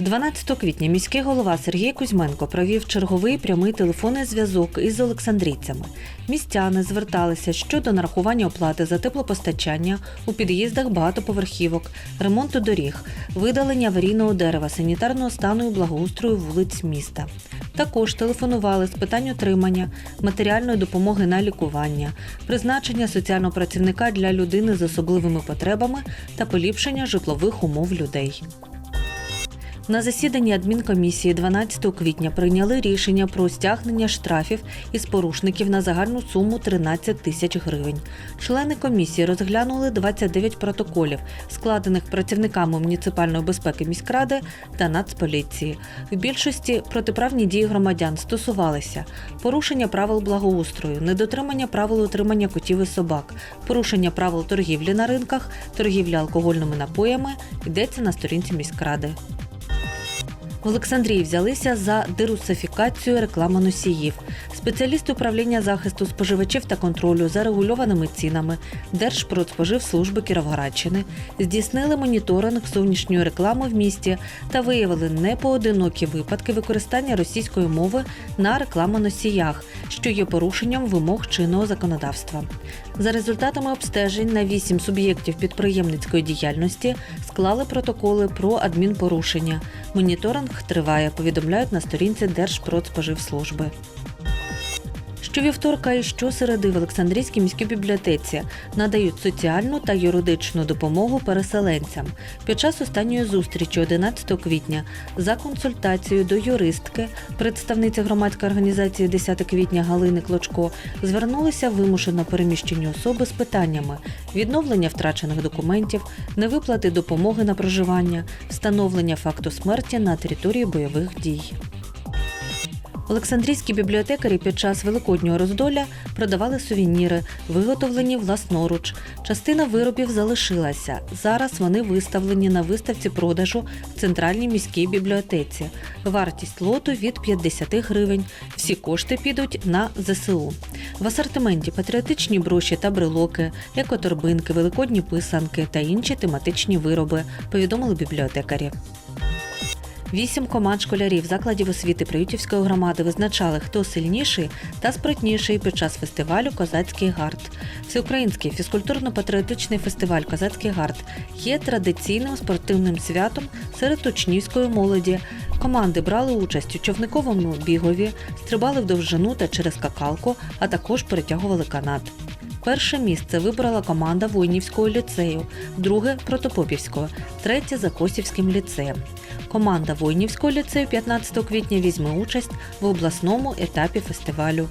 12 квітня міський голова Сергій Кузьменко провів черговий прямий телефонний зв'язок із олександрійцями. Містяни зверталися щодо нарахування оплати за теплопостачання у під'їздах багатоповерхівок, ремонту доріг, видалення аварійного дерева, санітарного стану і благоустрою вулиць міста. Також телефонували з питань отримання матеріальної допомоги на лікування, призначення соціального працівника для людини з особливими потребами та поліпшення житлових умов людей. На засіданні адмінкомісії 12 квітня прийняли рішення про стягнення штрафів із порушників на загальну суму 13 тисяч гривень. Члени комісії розглянули 29 протоколів, складених працівниками муніципальної безпеки міськради та Нацполіції. В більшості протиправні дії громадян стосувалися порушення правил благоустрою, недотримання правил утримання котів і собак, порушення правил торгівлі на ринках, торгівля алкогольними напоями йдеться на сторінці міськради. В Олександрії взялися за дерусифікацію рекламоносіїв. Спеціалісти управління захисту споживачів та контролю за регульованими цінами Держпродспоживслужби Кіровоградщини здійснили моніторинг зовнішньої реклами в місті та виявили непоодинокі випадки використання російської мови на рекламоносіях, що є порушенням вимог чинного законодавства. За результатами обстежень на вісім суб'єктів підприємницької діяльності склали протоколи про адмінпорушення. Моніторинг триває, повідомляють на сторінці Держпродспоживслужби. Щовівторка і щосереди в Олександрійській міській бібліотеці надають соціальну та юридичну допомогу переселенцям. Під час останньої зустрічі 11 квітня за консультацією до юристки, представниці громадської організації 10 квітня Галини Клочко, звернулися вимушено переміщені особи з питаннями відновлення втрачених документів, невиплати допомоги на проживання, встановлення факту смерті на території бойових дій. Олександрійські бібліотекарі під час великоднього роздоля продавали сувеніри, виготовлені власноруч. Частина виробів залишилася. Зараз вони виставлені на виставці продажу в центральній міській бібліотеці. Вартість лоту від 50 гривень. Всі кошти підуть на ЗСУ. В асортименті патріотичні броші та брелоки, екоторбинки, великодні писанки та інші тематичні вироби, повідомили бібліотекарі. Вісім команд школярів закладів освіти Приютівської громади визначали, хто сильніший та спритніший під час фестивалю Козацький гард. Всеукраїнський фізкультурно-патріотичний фестиваль Козацький гард є традиційним спортивним святом серед учнівської молоді. Команди брали участь у човниковому бігові, стрибали в довжину та через скакалку, а також перетягували канат. Перше місце вибрала команда Войнівського ліцею, друге Протопопівського, третє Закосівським ліцеєм. Команда Войнівського ліцею 15 квітня візьме участь в обласному етапі фестивалю.